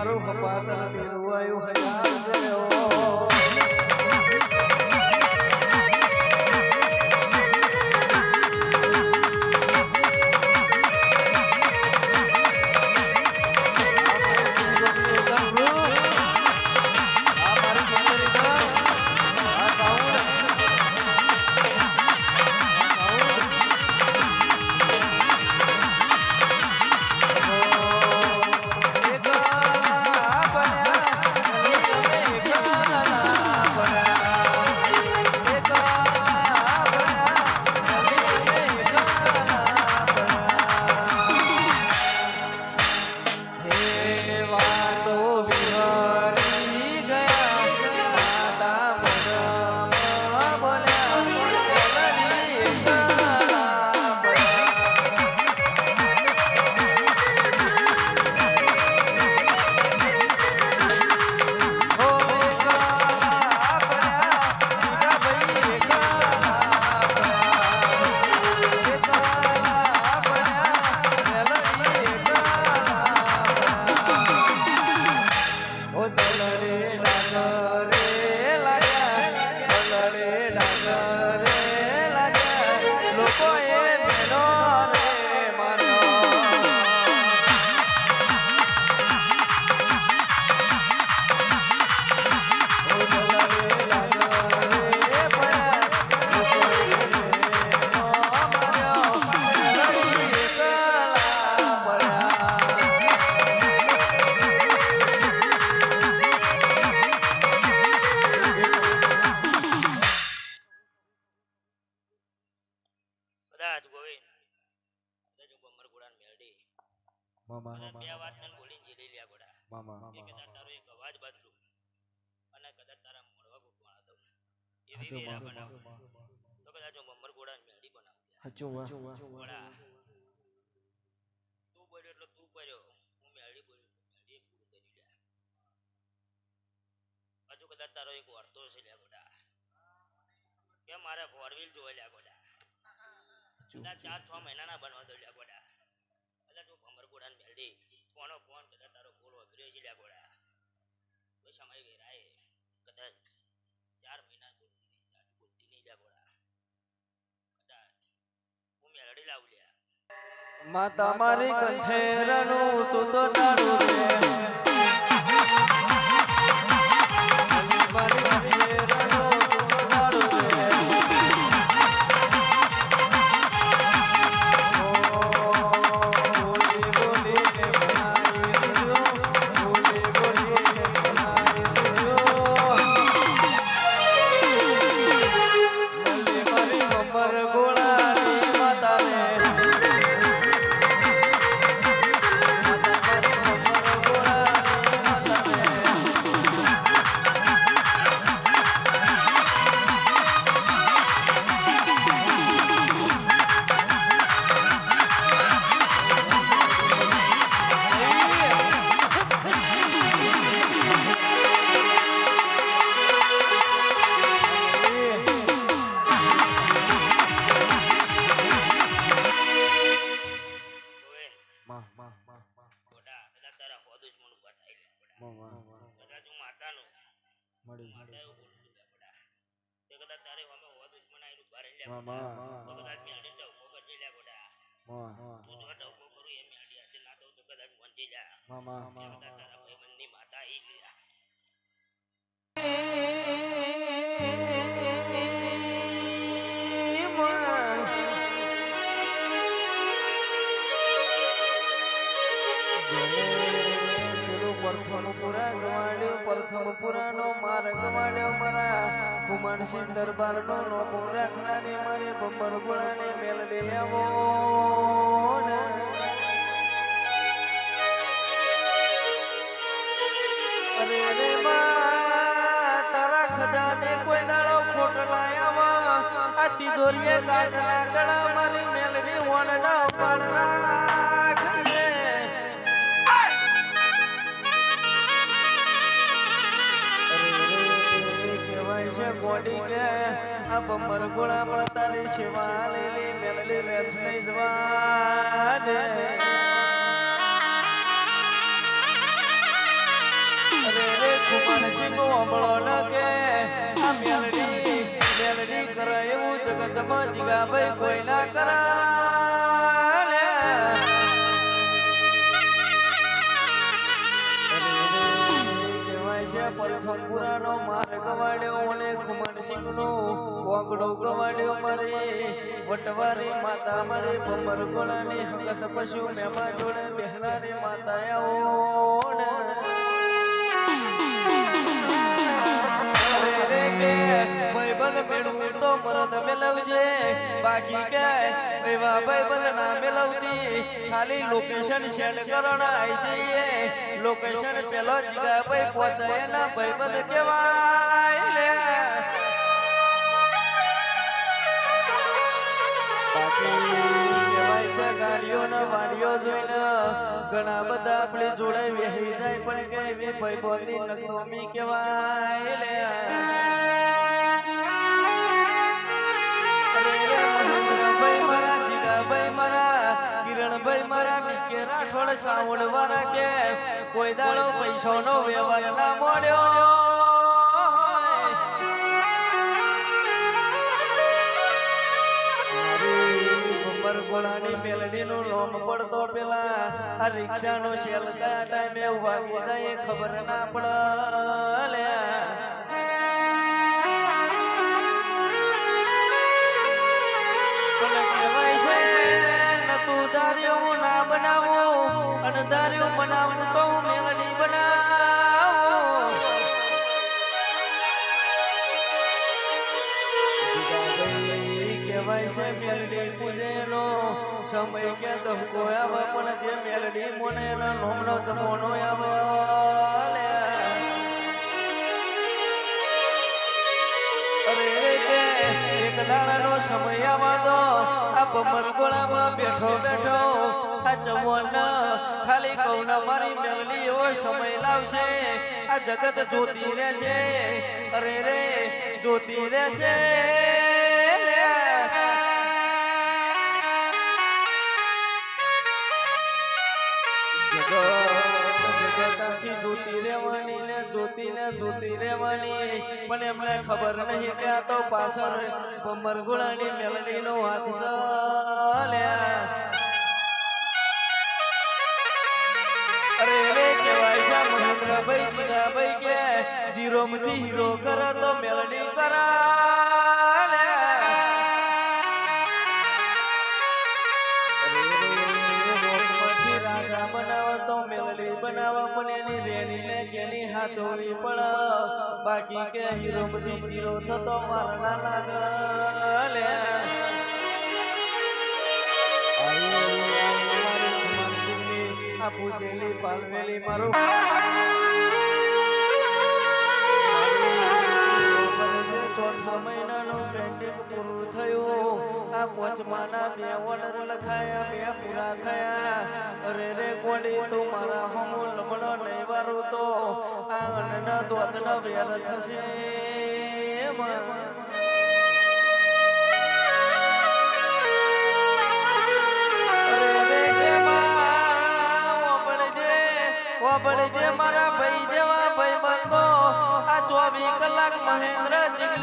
મારું કપાતર મેળવાયું હયાર ગયો બનાવું હાચો વા તું બોલ્યો એટલે તું કર્યો હું મેળી બોલ્યો મેળી પૂરું કરી લ્યા હજુ કદાચ તારો એક વર્તો છે લ્યા ગોડા કે મારે ફોર વ્હીલ જોવે લ્યા ગોડા કદાચ ચાર છ મહિનાના બનવા દો લ્યા ગોડા એટલે તું ભમર ગોડા મેળડી કોનો ફોન કદાચ તારો ફોન વગર્યો છે લ્યા ગોડા કોઈ સમય વેરાય કદાચ ચાર મહિના બોલતી નહીં ચાર બોલતી નહીં લ્યા ગોડા કદાચ હું મેળડી લાવ લ્યા માતા મારી કંઠેરનું તું તો તારું કદાચ તારા ભાઈબંધની માતા પુરાનો માર્ગ ગવાડ્યો મારા કુમારસિંહ દરબારનો નોમો રાખનારી મારી બબર ગુણાને મેલડી લેવો કહેવાય છે ગોડી કે આ બમર ગોળા પણ મેલડી લઈ જવા દે. ખુમાન સિંહ ન કે મેલડી મેલડી કરે એવું જગતમાં જીગાભાઈ કોઈ ના કરાલે કહેવાય છે પરથમ પુરાનો માર્ગ વાળ્યો અને ખુમાનસિંહનો વાગડો ગવાડ્યો મારે વટવારી માતા મારે ભમર ગોળાની હકત પશુ મેમા જોડે બેહનારી માતા આવો ને. મેળવું તો મરદ મેળવજે. બાકી કે એવા ભાઈબંધ ના મેળવતી. ખાલી લોકેશન શેર કરણ આઈ જઈએ. લોકેશન પેલો જીગા ભાઈ પહોંચાય ના ભાઈબંધ કેવાય લે. બાકી છે ગાડીઓ વાડીઓ જોઈને ઘણા બધા આપણે જોડે જાય પણ કે ભાઈ બોલી નકમી કહેવાય. રાઠોડ સાવણ વાળા કોઈ દાડો પૈસાનો વ્યવહાર ના મળ્યો. ગોળાની મેલડીનું લોમ પડતો પેલા આ રિક્ષાનો શેલ કયા ટાઈમે વાગી જાય ખબર ના પડે. લે પણ કહેવાય છે નતું ધાર્યું ના બનાવું. અને ધાર્યું બનાવું. તો હું મેલડી સમય કે ધમકો આવે પણ જે મેલડી મોને નોમનો જમોનો આવે. દાડાનો સમય આવતો આ બમર ગોળામાં બેઠો બેઠો. આ જમોન, ખાલી કૌના મારી એવો સમય લાવશે. આ જગત જોતી રહેશે. અરે રે, જોતી રહેશે. જગતાથી જોતી રેવાની પણ ખબર નહીં કે આ તો પાછળ ભમર ગુળાની મેલડી નો હાથ ચાલ્યા અરે કેવાય છે કે જીરો હીરો કરે મેલડી કરા બનાવવા પણ એની રેની ને કેની હાથોવી પણ બાકી કે હીરો બધી જીરો થતો મારના લાગલે આ પૂજેલી પાલવેલી મારું. આ પોચમાના, બે ઓર્ડર લખાયા, બે પૂરા થયા. અરે રે કોડી તું મારા હમ લમણો નહીં વારું તો. આ અન્નના દોતના વેર થશે.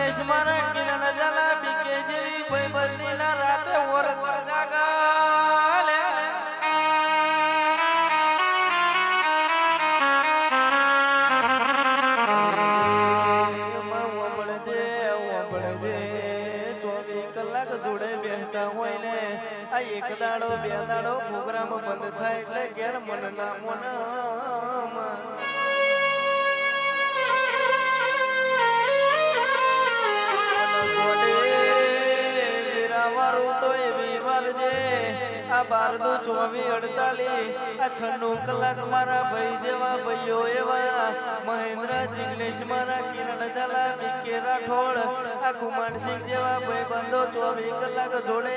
જિગ્નેશ કિરણ જલા બીકે જેવી ભાઈ ના રાતે ઓરતા જાગા કલાક જોડે બેસતા હોય ને. આ એક દાડો, બે દાડો પ્રોગ્રામ બંધ થાય એટલે ઘેર મન ના મન આ બાર દો ચોવીસ અડતાલી આ છન્નું કલાક મારા ભાઈ જેવા ભાઈઓ એવા. મહેન્દ્ર, જિગ્નેશ મારા, કિરણ, ઝાલા બીકે રાઠોડ. આ કુમારસિંહ જેવા ભાઈ બંધો ચોવીસ કલાક જોડે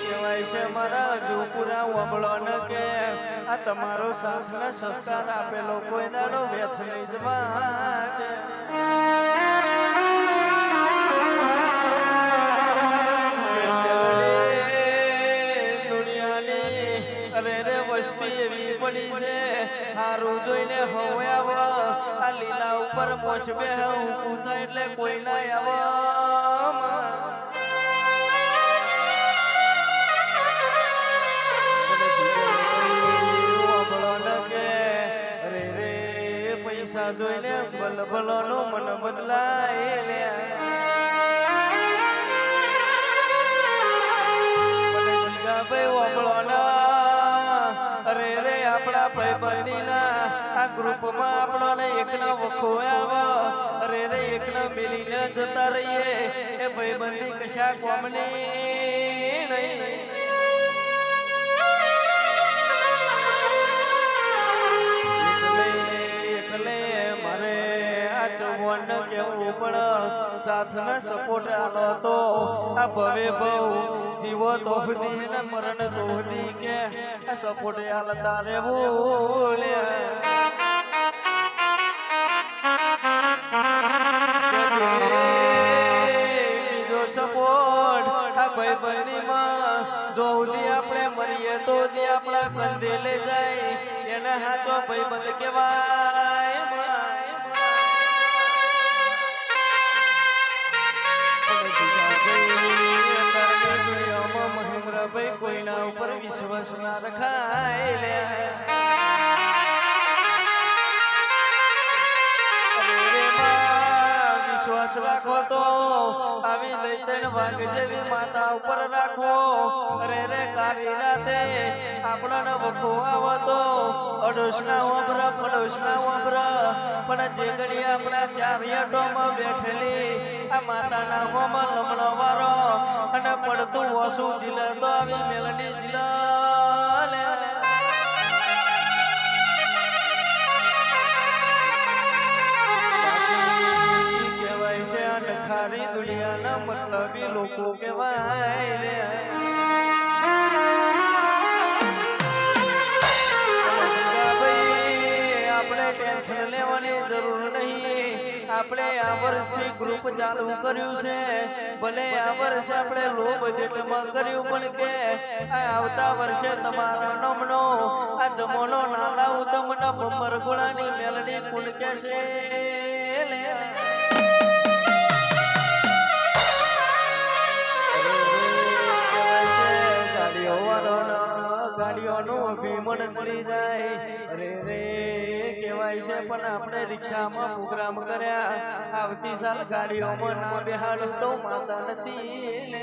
કહેવાય છે મારા હજુ પૂરા વમળો ન કે આ તમારો સાસ ને સંસ્કાર આપેલો કોઈ દાડો વ્યથ નહીં જવા દે અરે રે પડી છે, હારું જોઈને હવે આ લીલા ઉપર પોષ બે હું એટલે કોઈ ના આવો. પૈસા જોઈને ભલનું મન બદલાય લે. ભાઈ ના અરે રે આપણા ભાઈબંધીના. આ ગ્રુપમાં આપણને એકનો વખો આવો. અરે એકનો મિલીને જતા રહીએ. એ ભાઈબંધી કશા કોમની નહીં. ચૌહાણ કેવું પણ સાથને સપોર્ટ આલો તો આ ભવે ભવ, જીવો તો ને મરણ તો કે સપોર્ટ આલતા રહેવું બીજો સપોર્ટ આ ભાઈબંધીમાં જો સુધી આપણે મરીએ તો આપણા કંધે લઈ જાય. એને હાચો ભાઈબંધ કહેવાય. મહેન્દ્રભાઈ કોઈના ઉપર વિશ્વાસ ના રખાય લે. વિશ્વાસ રાખો તો આવી લઈ ત્રણ વાઘ જેવી માતા ઉપર રાખો. અરે રે કાળી રાતે આપણને વખો તો અડોશના ઓબરા પડોશના ઓબરા પણ જે ઘડી આપણા ચારિયાટોમાં બેઠેલી, આ માતાના હોમાં લમણો વારો. અને પડતું ઓછું જીલે તો આવી મેલડી જીલે નખારી દુનિયાના મતલબી લોકો કહેવાય. વર્ષથી ગ્રુપ ચાલુ કર્યું છે. ભલે આ વર્ષે આપણે લો બજેટમાં કર્યું, પણ કે આવતા વર્ષે તમારા નમનો, આ જમોનો નાલા ઉત્તમના બમ્બર ગોળાની મેલડી કુલ કે લે ઊભી ચડી જાય. રે રે, કહેવાય છે, પણ આપણે રિક્ષામાં પ્રોગ્રામ કર્યા. આવતી સાલ ગાડીઓમાં ના બેહાડ તો માતા નથી ને.